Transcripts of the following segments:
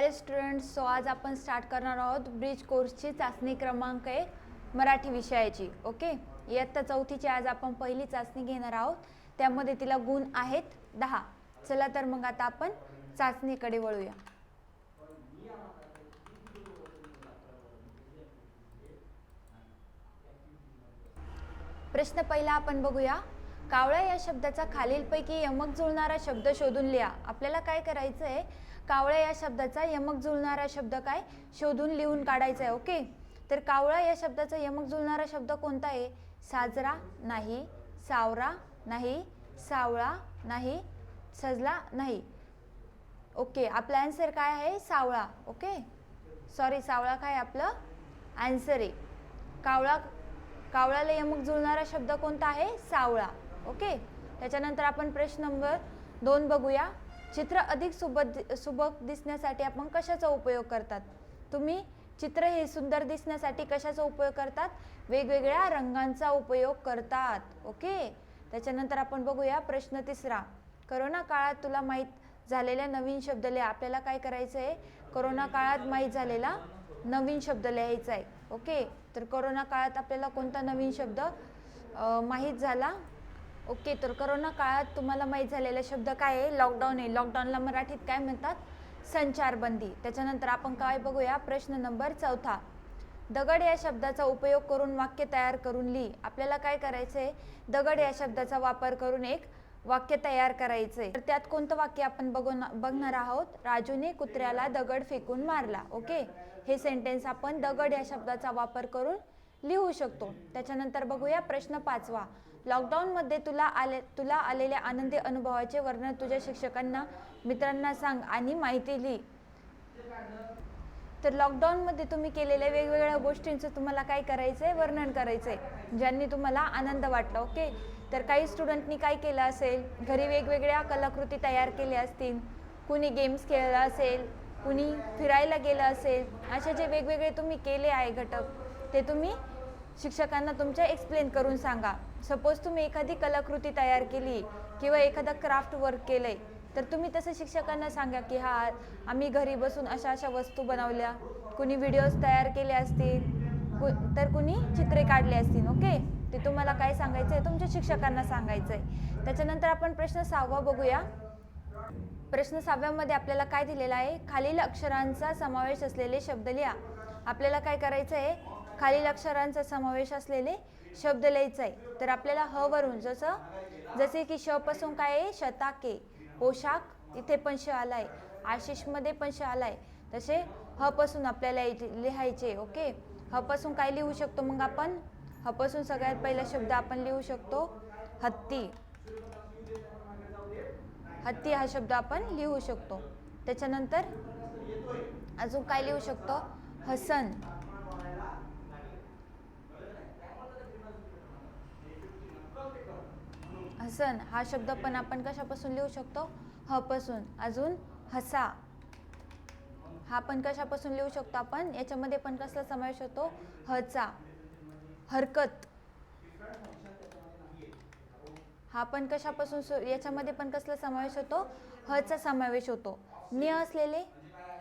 Hello students so आज आपण start करणार आहोत ब्रिज कोर्सची चाचणी क्रमांक एक मराठी विषयाची. ओके इयत्ता चौथीची आज आपण पहिली चाचणी घेणार आहोत. त्यामध्ये तिला गुण आहेत दहा. चला तर मग आता आपण चाचणीकडे वळूया. प्रश्न पहिला आपण बघूया. कावळा या शब्दाचा खालीलपैकी यमक जुळणारा शब्द शोधून लिहा. आपल्याला काय करायचं आहे कावळा या शब्दाचा यमक जुळणारा शब्द काय? शोधून लिहून काढायचा आहे ओके? तर कावळा या शब्दाचा यमक जुळणारा शब्द कोणता आहे? साजरा नाही सावरा नाही सावळा नाही सजला नाही. ओके आपला आन्सर काय आहे? सावळा ओके? सॉरी सावळा काय आपलं? आन्सर आहे. कावळा कावळाला यमक जुळणारा शब्द कोणता आहे? सावळा. ओके? त्याच्यानंतर आपण प्रश्न नंबर दोन बघूया. चित्र अधिक सुबक सुबक दिसण्यासाठी आपण कशाचा उपयोग करतात? तुम्ही चित्र हे सुंदर दिसण्यासाठी कशाचा उपयोग करतात? वेगवेगळ्या रंगांचा उपयोग करतात. ओके? त्याच्यानंतर आपण बघूया प्रश्न तिसरा. करोना काळात तुला माहीत झालेल्या नवीन शब्द लिहा आपल्याला काय करायचं आहे करोना काळात माहीत झालेला नवीन शब्द लिहायचा आहे ओके? तर करोना काळात आपल्याला कोणता नवीन शब्द माहीत झाला? ओके तर करोना काळात तुम्हाला माहीत झालेला शब्द काय आहे? लॉकडाऊन आहे. लॉकडाऊनला मराठीत काय म्हणतात? संचारबंदी. त्याच्यानंतर आपण काय बघूया? प्रश्न नंबर चौथा. दगड या शब्दाचा उपयोग करून वाक्य तयार करून लिही. आपल्याला काय करायचं आहे दगड या शब्दाचा वापर करून एक वाक्य तयार करायचंय. तर त्यात कोणतं वाक्य आपण बघून बघणार आहोत? राजूने कुत्र्याला दगड फेकून मारला. ओके? हे सेंटेन्स आपण दगड या शब्दाचा वापर करून लिहू शकतो. त्याच्यानंतर बघूया प्रश्न पाचवा. लॉकडाऊनमध्ये तुला आले तुला आलेल्या आनंदी अनुभवाचे वर्णन तुझ्या शिक्षकांना मित्रांना सांग आणि माहिती लिही तर लॉकडाऊनमध्ये तुम्ही केलेल्या वेगवेगळ्या गोष्टींचं तुम्हाला काय करायचं आहे वर्णन करायचं आहे ज्यांनी तुम्हाला आनंद वाटला ओके? तर काही स्टुडंटनी काय केलं असेल? घरी वेगवेगळ्या कलाकृती तयार केल्या असतील कुणी गेम्स खेळला असेल कुणी फिरायला गेलं असेल असे जे वेगवेगळे तुम्ही केले आहे घटक ते तुम्ही शिक्षकांना तुमच्या एक्सप्लेन करून सांगा. सपोज तुम्ही एखादी कलाकृती तयार केली किंवा एखादा क्राफ्ट वर्क केलंय तर तुम्ही तसं शिक्षकांना सांगा की हा आम्ही घरी बसून अशा अशा वस्तू बनवल्या. कुणी व्हिडिओज तयार केले असतील कु तर कुणी चित्रे काढले असतील ओके ते तुम्हाला काय सांगायचं आहे तुमच्या शिक्षकांना सांगायचं आहे त्याच्यानंतर आपण प्रश्न सहावा बघूया. प्रश्न सहाव्यामध्ये आपल्याला काय दिलेला आहे? खालील अक्षरांचा समावेश असलेले शब्द लिहा. आपल्याला काय करायचं आहे खालील अक्षरांचा समावेश असलेले शब्द लिहायचा आहे. तर आपल्याला ह वरून जसं जसे की श पासून काय आहे? शताके पोशाख इथे पण श आलाय. आशिषमध्ये पण श आलाय. तसे ह पासून आपल्याला लिहायचे ओके? ह पासून काय लिहू शकतो मग आपण? ह पासून सगळ्यात पहिला शब्द आपण लिहू शकतो हत्ती. हत्ती हा शब्द आपण लिहू शकतो. त्याच्यानंतर अजून काय लिहू शकतो? हसन. हसन हा शब्द पण आपण कशापासून लिहू शकतो? ह पासून. अजून हसा. हा पण कशापासून लिहू शकतो आपण? याच्यामध्ये पण कसला समावेश होतो? हचा. हरकत. हा पण कशापासून याच्यामध्ये पण कसला समावेश होतो? हचा समावेश होतो. नि असलेले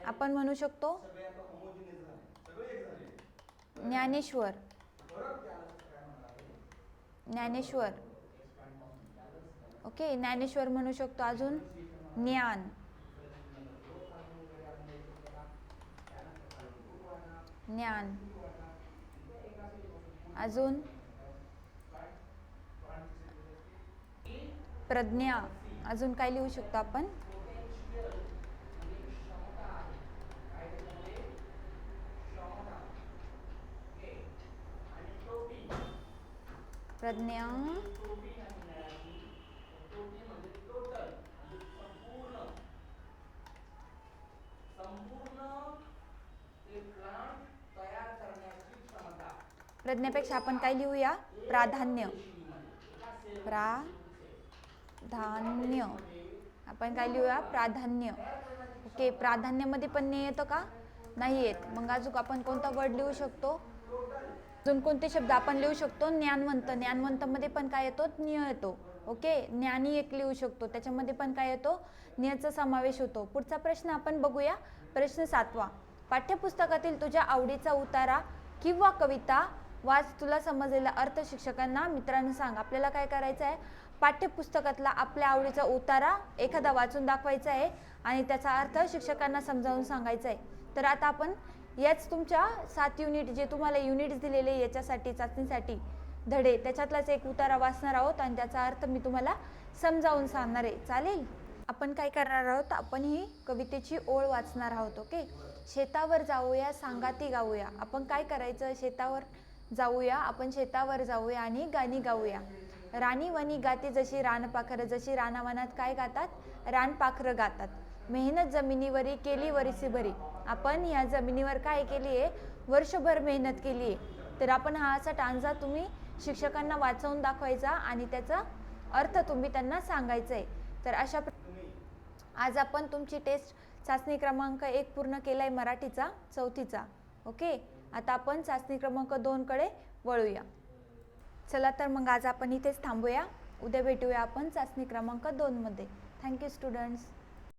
आपण म्हणू शकतो? ज्ञानेश्वर. ज्ञानेश्वर. ओके ज्ञानेश्वर म्हणू शकतो अजून ज्ञान. ज्ञान. अजून? प्रज्ञा. अजून काय लिहू शकतो आपण? प्रज्ञा. प्रज्ञेपेक्षा आपण काय लिहूया? प्राधान्य. प्राधान्य. आपण काय लिहूया? प्राधान्य. ओके प्राधान्यामध्ये पण नाही येतं का? नाही येत. मग अजून आपण कोणता वर्ड लिहू शकतो? अजून कोणते शब्द आपण लिहू शकतो? ज्ञानवंत. ज्ञानवंतमध्ये पण काय येतो? ज्ञ येतो. ओके ज्ञानी एक लिहू शकतो. त्याच्यामध्ये पण काय येतो? ज्ञचा समावेश होतो. पुढचा प्रश्न आपण बघूया. प्रश्न सातवा. पाठ्यपुस्तकातील तुझ्या आवडीचा उतारा किंवा कविता वाच तुला समजलेला अर्थ शिक्षकांना मित्रांनो सांग. आपल्याला काय करायचं आहे? पाठ्यपुस्तकातला आपल्या आवडीचा उतारा एखादा वाचून दाखवायचा आहे आणि त्याचा अर्थ शिक्षकांना समजावून सांगायचा आहे. तर आता आपण याच तुमच्या सात युनिट जे तुम्हाला युनिट्स दिलेले आहे याच्यासाठी चाचणीसाठी धडे त्याच्यातलाच एक उतारा वाचणार आहोत आणि त्याचा अर्थ मी तुम्हाला समजावून सांगणार आहे. चालेल? आपण काय करणार आहोत? आपण ही कवितेची ओळ वाचणार आहोत ओके? शेतावर जाऊया सांगाती गाऊया. आपण काय करायचं? शेतावर जाऊया आपण शेतावर जाऊया आणि गाणी गाऊया. राणी वनी गाते जशी रानपाखरं जशी रानावनात काय गातात? रानपाखरं गातात. मेहनत जमिनीवरी केली वरीसी भरी. आपण या जमिनीवर काय केली आहे? वर्षभर मेहनत केली आहे. तर आपण हा असा टांजा तुम्ही शिक्षकांना वाचवून दाखवायचा आणि त्याचा अर्थ तुम्ही त्यांना सांगायचा आहे तर अशा प्र- आज आपण तुमची टेस्ट चाचणी क्रमांक एक पूर्ण केला आहे मराठीचा चौथीचा. ओके? आता आपण चाचणी क्रमांक दोनकडे वळूया. चला तर मग आज आपण इथेच थांबूया. उद्या भेटूया आपण चाचणी क्रमांक दोनमध्ये थँक्यू स्टुडंट्स